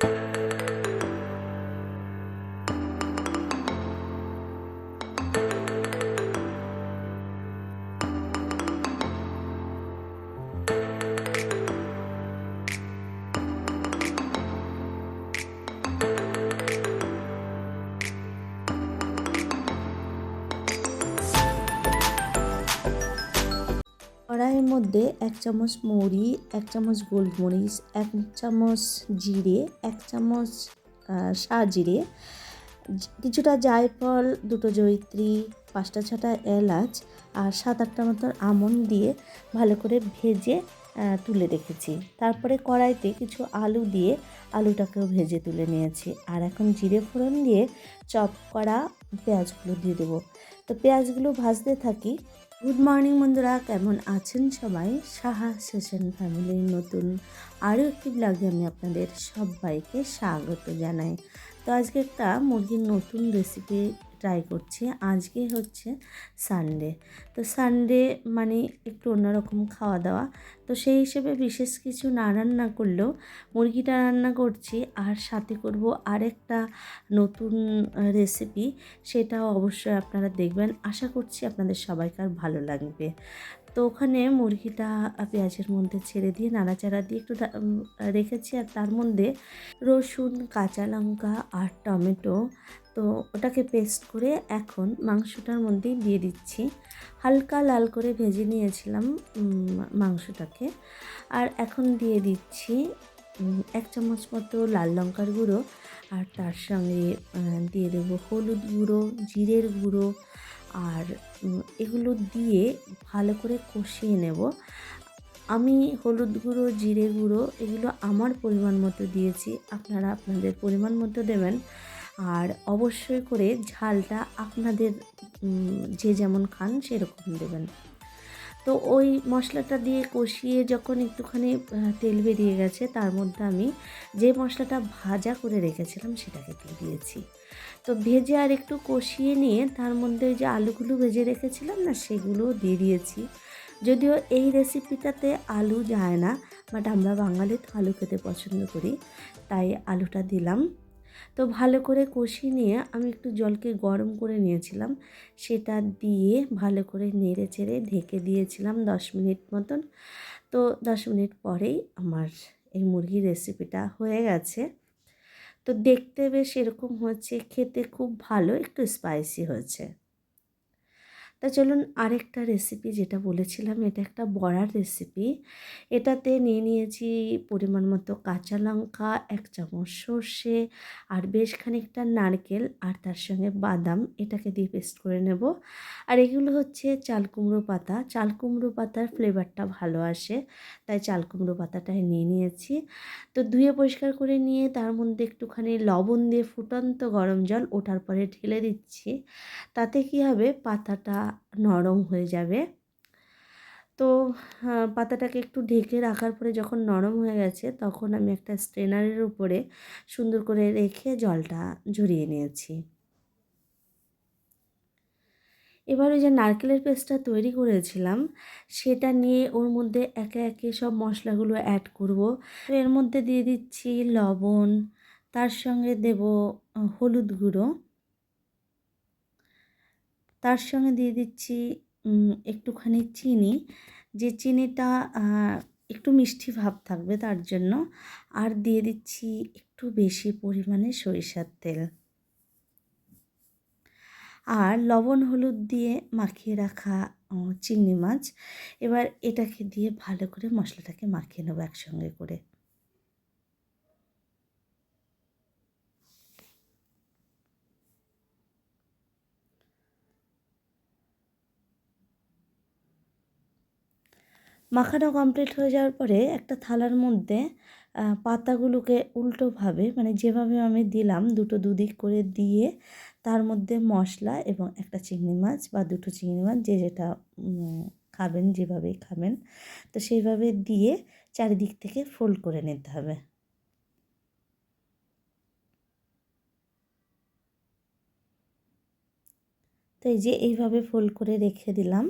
Thank you. কড়াইয়ের মধ্যে এক চামচ মৌরি, এক চামচ গোলমরিচ, এক চামচ জিরে, এক চামচ সাজিরে কিছুটা জায়ফল, দুটো জয়িত্রী, পাঁচটা ছটা এলাচ আর সাত আটটা মতো আমন্ড দিয়ে ভালো করে ভেজে তুলে রেখেছি। তারপরে কড়াইতে কিছু আলু দিয়ে আলুটাকেও ভেজে তুলে নিয়েছি। আর এখন জিরে ফোড়ন দিয়ে চপ করা পেঁয়াজগুলো দিয়ে দেবো। তো পেঁয়াজগুলো ভাজতে থাকি গুড মর্নিং বন্ধুরা। কেমন আছেন সবাই? সাহা সেশন ফ্যামিলির নতুন আরও একটি ব্লগে আমি আপনাদের সবাইকে স্বাগত জানাই। তো আজকে একটা মুরগির নতুন রেসিপি ট্রাই করছি। আজকে হচ্ছে সানডে তো সানডে মানে একটু অন্যরকম খাওয়া দাওয়া তো সেই হিসেবে বিশেষ কিছু না রান্না করলেও মুরগিটা রান্না করছি আর সাথে করব আরেকটা নতুন রেসিপি সেটাও অবশ্যই আপনারা দেখবেন। আশা করছি আপনাদের সবাইকার ভালো লাগবে। তো ওখানে মুরগিটা পেঁয়াজের মধ্যে ছেড়ে দিয়ে নাড়াচাড়া দিয়ে একটু রেখেছি আর তার মধ্যে রসুন, কাঁচা লঙ্কা আর টমেটো। তো ওটাকে পেস্ট করে এখন মাংসটার মধ্যেই দিয়ে দিচ্ছি। হালকা লাল করে ভেজে নিয়েছিলাম মাংসটাকে। আর এখন দিয়ে দিচ্ছি এক চামচ মতো লাল লঙ্কার গুঁড়ো। আর তার সঙ্গে দিয়ে দেবো হলুদ গুঁড়ো, জিরের গুঁড়ো আর এগুলো দিয়ে ভালো করে কষিয়ে নেব। আমি হলুদ গুঁড়ো, জিরে গুঁড়ো এগুলো আমার পরিমাণ মতো দিয়েছি। আপনারা আপনাদের পরিমাণ মতো দেবেন। আর অবশ্যই করে ঝালটা আপনাদের যে যেমন খান সেরকম দেবেন। তো ওই মশলাটা দিয়ে কষিয়ে যখন একটুখানি তেল বেরিয়ে গেছে, তার মধ্যে আমি যে মশলাটা ভাজা করে রেখেছিলাম সেটাকে দিয়ে দিয়েছি। তো ভেজে আর একটু কষিয়ে নিয়ে তার মধ্যে ওই যে আলুগুলো ভেজে রেখেছিলাম না, সেগুলোও দিয়ে দিয়েছি। যদিও এই রেসিপিটাতে আলু যায় না, বাট আমরা বাঙালি তো আলু খেতে পছন্দ করি, তাই আলুটা দিলাম। তো ভালো করে কষিয়ে নিয়ে আমি একটু জলকে গরম করে নিয়েছিলাম। সেটা দিয়ে ভালো করে নেড়ে চেড়ে ঢেকে দিয়েছিলাম দশ মিনিট মতন। তো দশ মিনিট পরেই আমার এই মুরগির রেসিপিটা হয়ে গেছে। তো দেখতে বেশ এরকম হচ্ছে খেতে খুব ভালো, একটু স্পাইসি হয়েছে। তা চলুন আরেকটা রেসিপি যেটা বলেছিলাম, এটা একটা বড়ার রেসিপি এটাতে নিয়ে নিয়েছি পরিমাণ মতো কাঁচা লঙ্কা, এক চামচ সর্ষে আর বেশ খানিকটা নারকেল আর তার সঙ্গে বাদাম। এটাকে দিয়ে পেস্ট করে নেব। আর এগুলো হচ্ছে চাল কুমড়ো পাতা। চাল কুমড়ো পাতার ফ্লেভারটা ভালো আসে, তাই চাল কুমড়ো পাতাটাই নিয়ে নিয়েছি। তো ধুয়ে পরিষ্কার করে নিয়ে তার মধ্যে একটুখানি লবণ দিয়ে ফুটন্ত গরম জল ওঠার পরে ঢেলে দিচ্ছি। তাতে কি হবে? পাতাটা নরম হয়ে যাবে। তো পাতাটাকে একটু ঢেকে রাখার পরে যখন নরম হয়ে গেছে, তখন আমি একটা স্ট্রেনারের উপরে সুন্দর করে রেখে জলটা ঝরিয়ে নিয়েছি। এবার ওই যে নারকেলের পেস্টটা তৈরি করেছিলাম, সেটা নিয়ে ওর মধ্যে একে একে সব মশলাগুলো অ্যাড করব। এর মধ্যে দিয়ে দিচ্ছি লবণ, তার সঙ্গে দেব হলুদ গুঁড়ো। তার সঙ্গে দিয়ে দিচ্ছি একটুখানি চিনি। যে চিনিটা একটু মিষ্টি ভাব থাকবে তার জন্য। আর দিয়ে দিচ্ছি একটু বেশি পরিমাণে সরিষার তেল। আর লবণ হলুদ দিয়ে মাখিয়ে রাখা চিংড়ি মাছ, এবার এটাকে দিয়ে ভালো করে মশলাটাকে মাখিয়ে নেব একসঙ্গে করে। মাখানো কমপ্লিট হয়ে যাওয়ার পরে একটা থালার মধ্যে পাতাগুলোকে উল্টোভাবে মানে যেভাবে আমি দিলাম দুটো দুদিক করে দিয়ে, তার মধ্যে মশলা এবং একটা চিংড়ি মাছ বা দুটো চিংড়ি মাছ, যে যেটা খাবেন, যেভাবেই খাবেন, তো সেইভাবে দিয়ে চারিদিক থেকে ফোল্ড করে নিতে হবে। তো এই যে এইভাবে ফোল্ড করে রেখে দিলাম,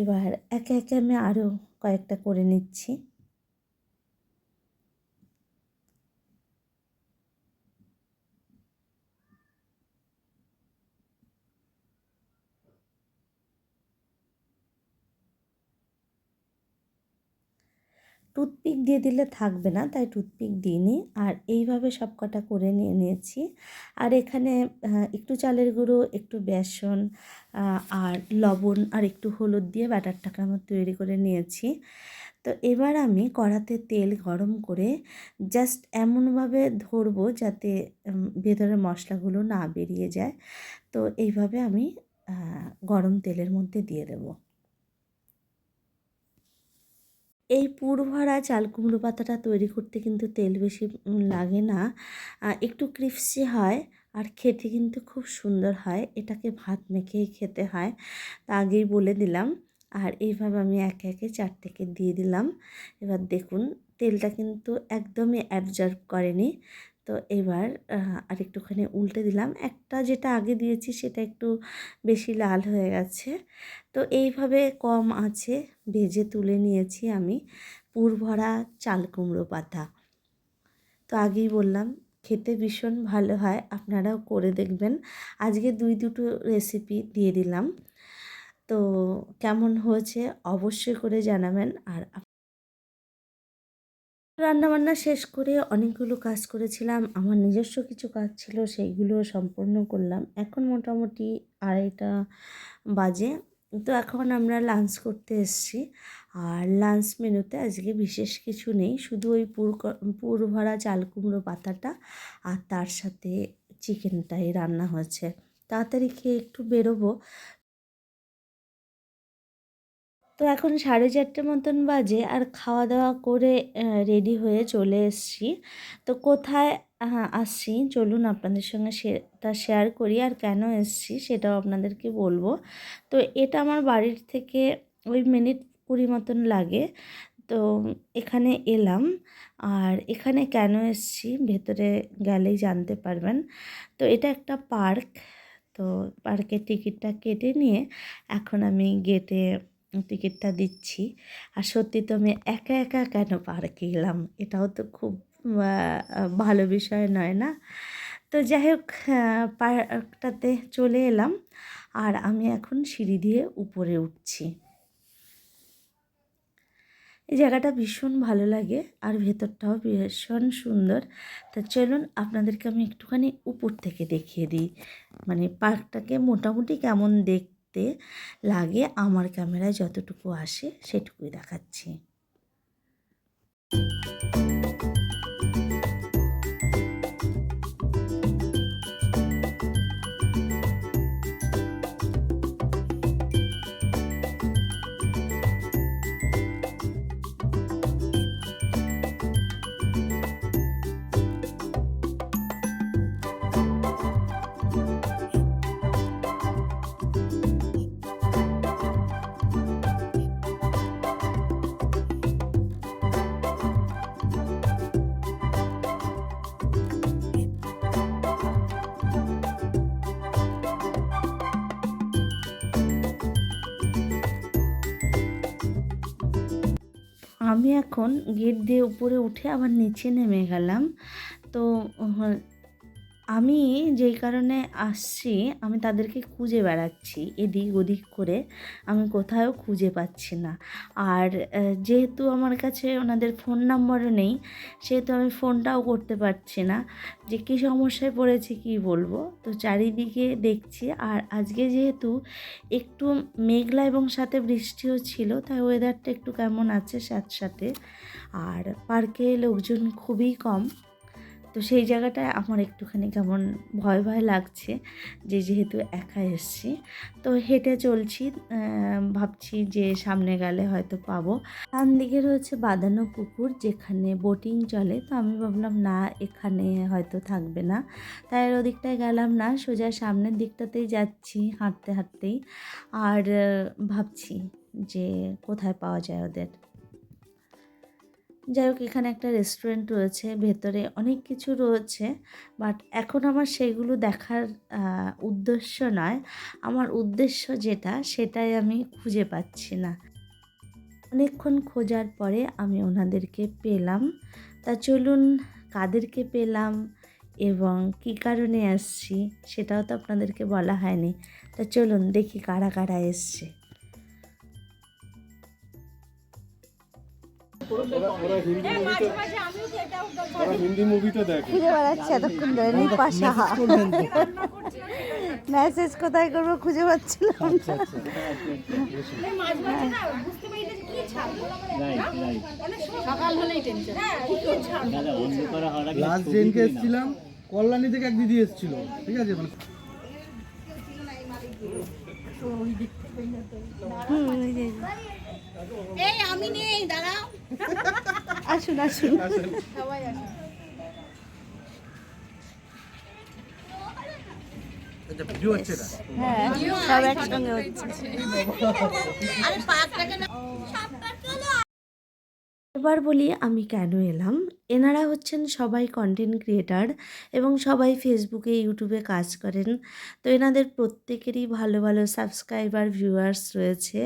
এবার একে একে আমি আরও কয়েকটা করে নিচ্ছি। টুথপিক দিয়ে দিলে থাকবে না তাই টুথপিক দিইনি আর এইভাবে সব কটা করে নিয়ে নিয়েছি। আর এখানে একটু চালের গুঁড়ো একটু বেসন আর লবণ আর একটু হলুদ দিয়ে ব্যাটারটাকে আমার তৈরি করে নিয়েছি। তো এবার আমি কড়াতে তেল গরম করে জাস্ট এমনভাবে ধরবো যাতে উম, ভেতরের মশলাগুলো না বেরিয়ে যায়। তো এইভাবে আমি গরম তেলের মধ্যে দিয়ে দেবো। এই পুরভরা চাল কুমড়ো পাতাটা তৈরি করতে কিন্তু তেল বেশি লাগে না। একটু ক্রিপসি হয় আর খেতে কিন্তু খুব সুন্দর হয়। এটাকে ভাত মেখেই খেতে হয়। তা আগেই বলে দিলাম। আর এইভাবে আমি একে একে চারটেকে দিয়ে দিলাম। এবার দেখুন, তেলটা কিন্তু একদমই অ্যাবজর্ব করেনি। তো এবার আর একটুখানি উল্টে দিলাম। একটা যেটা আগে দিয়েছি সেটা একটু বেশি লাল হয়ে গেছে। তো এইভাবে কম আছে ভেজে তুলে নিয়েছি আমি পুর ভরা চাল কুমড়ো পাতা। তো আগেই বললাম, খেতে ভীষণ ভালো হয়, আপনারাও করে দেখবেন। আজকে দুই দুটো রেসিপি দিয়ে দিলাম। তো কেমন হয়েছে অবশ্যই করে জানাবেন। আর রান্নাবান্না শেষ করে অনেকগুলো কাজ করেছিলাম। আমার নিজস্ব কিছু কাজ ছিল, সেইগুলো সম্পূর্ণ করলাম। এখন মোটামুটি আড়াইটা বাজে। তো এখন আমরা লাঞ্চ করতে এসেছি। আর লাঞ্চ মেনুতে আজকে বিশেষ কিছু নেই। শুধু ওই পুর পুর ভরা চাল কুমড়ো পাতাটা আর তার সাথে চিকেনটাই রান্না হয়েছে তাড়াতাড়ি খেয়ে একটু বেরোবো। তো এখন সাড়ে চারটে মতন বাজে আর খাওয়া দাওয়া করে রেডি হয়ে চলে এসেছি। তো কোথায় আসছি? চলুন আপনাদের সঙ্গে সেটা শেয়ার করি আর কেন এসছি সেটাও আপনাদেরকে বলব। তো এটা আমার বাড়ির থেকে ওই মিনিট কুড়ি মতন লাগে। তো এখানে এলাম আর এখানে কেন এসছি ভেতরে গেলেই জানতে পারবেন। তো এটা একটা পার্ক, তো পার্কের টিকিটটা কেটে নিয়ে এখন আমি গেটে টিকিটটা দিচ্ছি। আর সত্যি তো আমি একা একা কেন পার্কে গেলাম? এটাও তো খুব ভালো বিষয় নয় না? তো যাই হোক পার্কটাতে চলে এলাম। আর আমি এখন সিঁড়ি দিয়ে উপরে উঠছি। এই জায়গাটা ভীষণ ভালো লাগে আর ভেতরটাও ভীষণ সুন্দর। তা চলুন, আপনাদেরকে আমি একটুখানি উপর থেকে দেখিয়ে দিই। মানে পার্কটাকে মোটামুটি কেমন দেখতে লাগে। আমার ক্যামেরায় যতটুকু আসে সেটুকুই দেখাচ্ছি। আমি এখন গেট দিয়ে উপরে উঠে আবার নিচে নেমে গেলাম। তো আমি যেই কারণে আসছি, আমি তাদেরকে খুঁজে বেড়াচ্ছি এদিক ওদিক করে। আমি কোথাও খুঁজে পাচ্ছি না। আর যেহেতু আমার কাছে ওনাদের ফোন নাম্বারও নেই, সেহেতু আমি ফোনটাও করতে পারছি না। যে কী সমস্যায় পড়েছে কী বলব? তো চারিদিকে দেখছি। আর আজকে যেহেতু একটু মেঘলা এবং সাথে বৃষ্টিও ছিল, তাই ওয়েদারটা একটু কেমন আছে সাথে সাথে। আর পার্কে লোকজন খুবই কম। তো সেই জায়গাটায় আমার একটুখানি কেমন ভয় ভয় লাগছে যে যেহেতু একা এসছি। তো হেঁটে চলছি ভাবছি যে সামনে গেলে হয়তো পাবো। ডান দিকে রয়েছে বাঁধানো পুকুর যেখানে বোটিং চলে, তো আমি ভাবলাম না, এখানে হয়তো থাকবে না। তাই আর ওদিকটায় গেলাম না, সোজা সামনের দিকটাতেই যাচ্ছি হাঁটতে হাঁটতেই। আর ভাবছি যে কোথায় পাওয়া যায় ওদের। যাই হোক, এখানে একটা রেস্টুরেন্ট রয়েছে, ভেতরে অনেক কিছু রয়েছে বাট এখন আমার সেগুলো দেখার উদ্দেশ্য নয়। আমার উদ্দেশ্য যেটা, সেটাই আমি খুঁজে পাচ্ছি না। অনেকক্ষণ খোঁজার পরে আমি ওনাদেরকে পেলাম। তা চলুন, কাদেরকে পেলাম এবং কী কারণে আসছি সেটাও তো আপনাদেরকে বলা হয়নি। তা চলুন, দেখি কারা কারা এসছে। হিন্দি মুভিতে দেখে। খুঁজে বেড়াচ্ছে এতক্ষণ ধরে মেসেজ কোথায় করব খুঁজে পাচ্ছিলাম লাস্ট ট্রেনকে এসেছিলাম কল্যাণী থেকে এক দিদি এসেছিল ঠিক আছে? মানে হুম, এই আমি নেই দাঁড়াও। আসুন আসুন। ভিডিও হচ্ছে এটা হ্যাঁ সব একসঙ্গে হচ্ছে। এবার বলি, আমি কেন এলাম? এনারা হচ্ছেন সবাই কন্টেন্ট ক্রিয়েটার এবং সবাই ফেসবুকে ইউটিউবে কাজ করেন। তো এনাদের প্রত্যেকেরই ভালো ভালো সাবস্ক্রাইবার ভিউয়ার্স রয়েছে।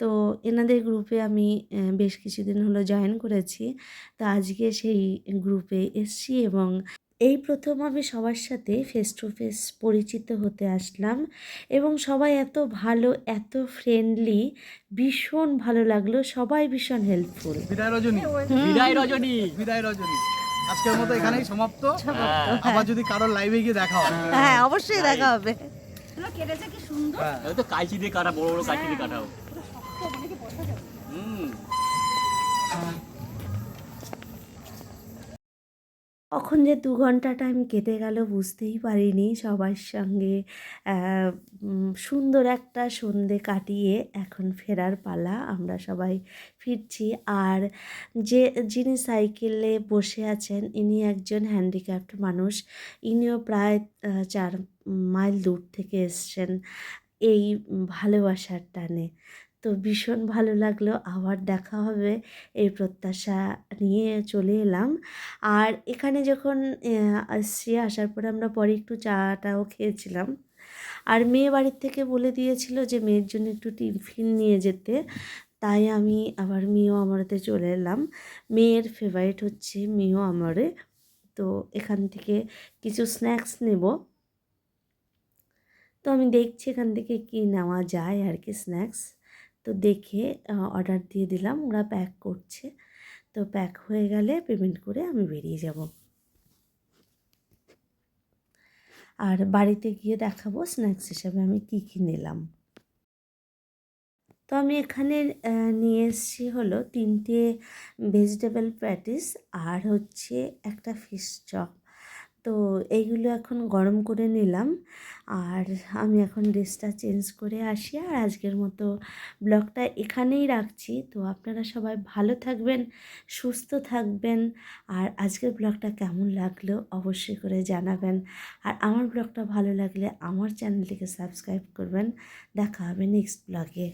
তো এনাদের গ্রুপে আমি বেশ কিছুদিন হলো জয়েন করেছি। তো আজকে সেই গ্রুপে এসছি এবং এই প্রথম আমি সবার সাথে ফেস টু ফেস পরিচিত হতে আসলাম এবং সবাই এত ভালো এত ফ্রেন্ডলি ভীষণ ভালো লাগল সবাই ভীষণ হেল্পফুল বিদায় রজনী। বিদায় রজনী। বিদায় রজনী। আজকের মতো এখানেই সমাপ্ত। আবার যদি কারোর লাইভে গিয়ে দেখা হয়। হ্যাঁ অবশ্যই দেখা হবে। হ্যাঁ। ওই তো কাঁচি দিয়ে কাটা বড় বড় কাঁচি দিয়ে কাটাও কখন যে দু ঘণ্টা টাইম কেটে গেল বুঝতেই পারিনি সবার সঙ্গে। সুন্দর একটা সন্ধে কাটিয়ে এখন ফেরার পালা, আমরা সবাই ফিরছি। আর যে, যিনি সাইকেলে বসে আছেন, ইনি একজন হ্যান্ডিক্যাপ্ট মানুষ। ইনিও প্রায় চার মাইল দূর থেকে এসছেন এই ভালোবাসার টানে। তো ভীষণ ভালো লাগল। আবার দেখা হবে এই প্রত্যাশা নিয়ে চলে এলাম। আর এখানে যখন আসছি আসার পরে আমরা পরে একটু চাটাও খেয়েছিলাম। আর মেয়ে বাড়ির থেকে বলে দিয়েছিল যে মেয়ের জন্য একটু টিফিন নিয়ে যেতে। তাই আমি আবার মেয়েও আমারতে চলে এলাম। মেয়ের ফেভারিট হচ্ছে মেয়েও আমারে। তো এখান থেকে কিছু স্ন্যাক্স নেব। তো আমি দেখছি এখান থেকে কি নেওয়া যায় আর কি স্ন্যাক্স তো দেখে অর্ডার দিয়ে দিলাম। ওরা প্যাক করছে। তো প্যাক হয়ে গেলে পেমেন্ট করে আমি বেরিয়ে যাব। আর বাড়িতে গিয়ে দেখাবো স্ন্যাক্স হিসাবে আমি কী কী নিলাম। তো আমি এখানে নিয়ে এসেছি হলো তিনটে ভেজিটেবল প্যাটিস আর হচ্ছে একটা ফিশ চপ তো এইগুলো এখন গরম করে নিলাম। আর আমি এখন ড্রেসটা চেঞ্জ করে আসি। আর আজকের মতো ব্লগটা এখানেই রাখছি। তো আপনারা সবাই ভালো থাকবেন, সুস্থ থাকবেন। আর আজকের ব্লগটা কেমন লাগল অবশ্যই করে জানাবেন। আর আমার ব্লগটা ভালো লাগলে আমার চ্যানেলটিকে সাবস্ক্রাইব করবেন। দেখা হবে নেক্সট ব্লগে।